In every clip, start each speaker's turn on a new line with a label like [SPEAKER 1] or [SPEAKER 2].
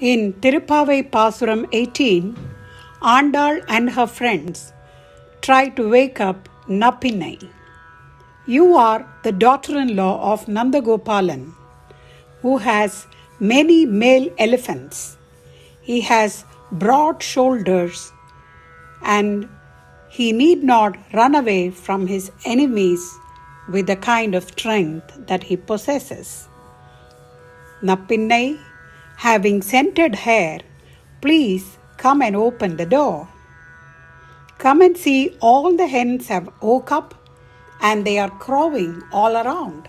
[SPEAKER 1] In Tirupavai Pasuram 18, Andal and her friends try to wake up Nappinai. You are the daughter in law of Nandagopalan, who has many male elephants. He has broad shoulders and he need not run away from his enemies with the kind of strength that he possesses. Nappinai, having scented hair, please come and open the door. Come and see all the hens have woke up and they are crowing all around.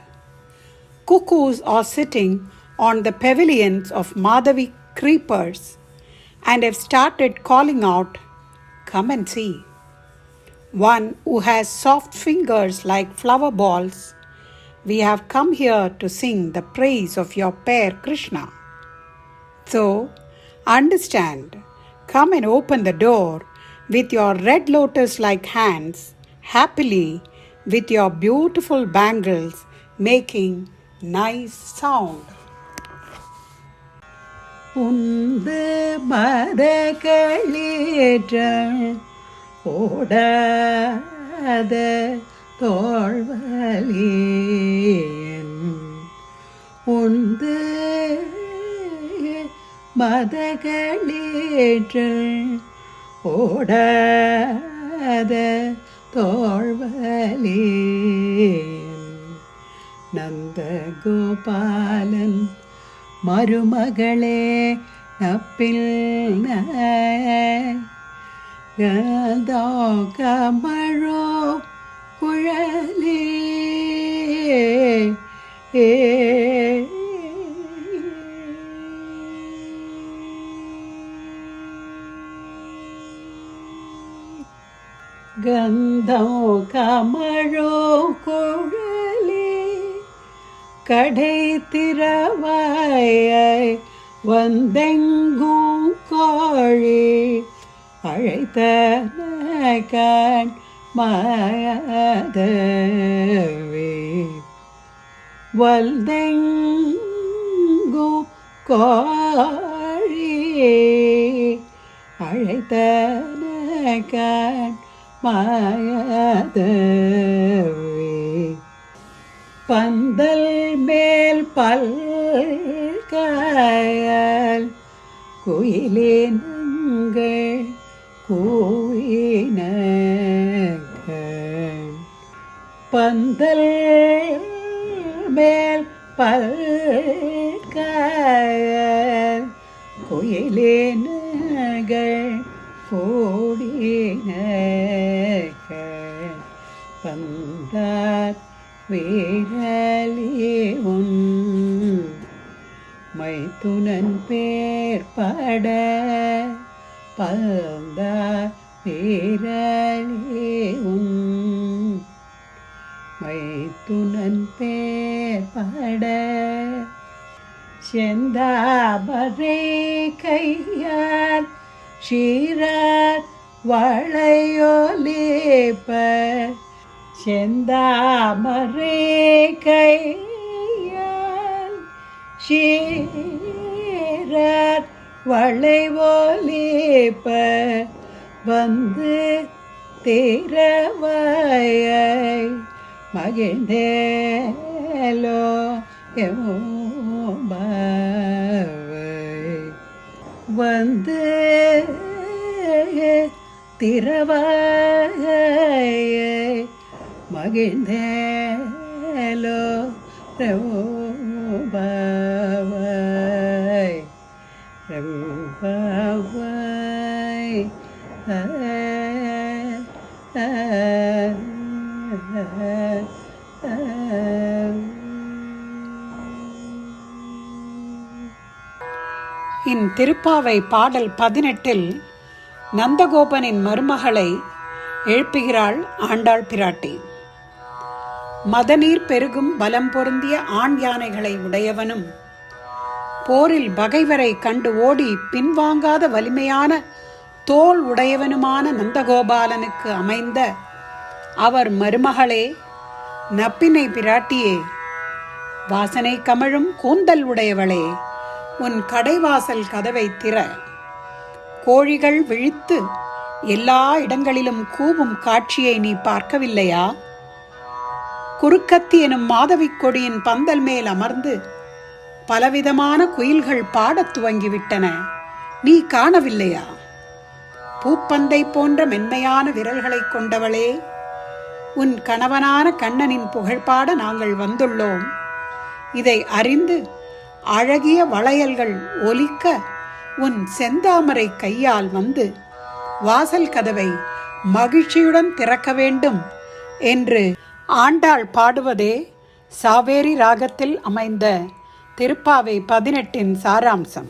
[SPEAKER 1] Cuckoos are sitting on the pavilions of Madhavi creepers and have started calling out, Come and see. One who has soft fingers like flower balls, we have come here to sing the praise of your pair Krishna. So, understand, come and open the door with your red lotus like hands, happily with your beautiful bangles making nice sound.
[SPEAKER 2] உந்து மத களிற்ற ஓடாத தோல்வலியன் മതകളേറ്റൽ ഓടാത തോൾവലേ നന്ദഗോപാലൻ മരുമകളെ നപ്പിൽ ഗന്ധോകമഴോ കുഴലേ ഏ கந்தம் கமழோ குழலே கடை திறவாய் வந்தெங்கும் கோழி அழைத்த கண் மாதவே வல்தெங்கும் கோழி அழைத்த கண் മായദേവി പന്തൽ മേൽ പൽകയൽ കുയിലിനങ്ങൾ കൂയിന പന്തൽ മേൽ പൽകയൽ കുയിലിനകൾ കൂടിനേ கூடின பந்தார் வீரலி உன் மைத்துனன் பேர் பட பந்தார் வீரலி உன் மைத்துனன் பேர் பட செந்தாபரை கையார் ஷீரார் வளையொலிப்ப செந்தாமரே கையால் ஷீரர் வளைவோலிப்ப வந்து தீரவாயை மகிழ்ந்தேலோ எம்பாவை வந்து திரவாயை மகிழ்ந்தேலோ ரவுபாவாய் ரவுபாவாய்
[SPEAKER 1] இன் திருப்பாவை பாடல் பதினெட்டில் நந்தகோபனின் மருமகளை எழுப்புகிறாள் ஆண்டாள் பிராட்டி. மதநீர் பெருகும் பலம் பொருந்திய ஆண் யானைகளை உடையவனும் போரில் பகைவரை கண்டு ஓடி பின்வாங்காத வலிமையான தோல் உடையவனுமான நந்தகோபாலனுக்கு அமைந்த அவர் மருமகளே நப்பினை பிராட்டியே வாசனை கமழும் கூந்தல் உடையவளே உன் கடைவாசல் கதவை திற. கோழிகள் விழித்து எல்லா இடங்களிலும் கூவும் காட்சியை நீ பார்க்கவில்லையா? குறுக்கத்தி எனும் மாதவி கொடியின் பந்தல் மேல் அமர்ந்து பலவிதமான குயில்கள் பாடத் துவங்கிவிட்டன. நீ காணவில்லையா? பூப்பந்தை போன்ற மென்மையான விரல்களைக் கொண்டவளே உன் கணவனான கண்ணனின் புகழ்பாட நாங்கள் வந்துள்ளோம். இதை அறிந்து அழகிய வளையல்கள் ஒலிக்க உன் செந்தாமரை கையால் வந்து வாசல் கதவை மகிழ்ச்சியுடன் திறக்க வேண்டும் என்று ஆண்டாள் பாடுவதே சாவேரி ராகத்தில் அமைந்த திருப்பாவை பதினெட்டின் சாராம்சம்.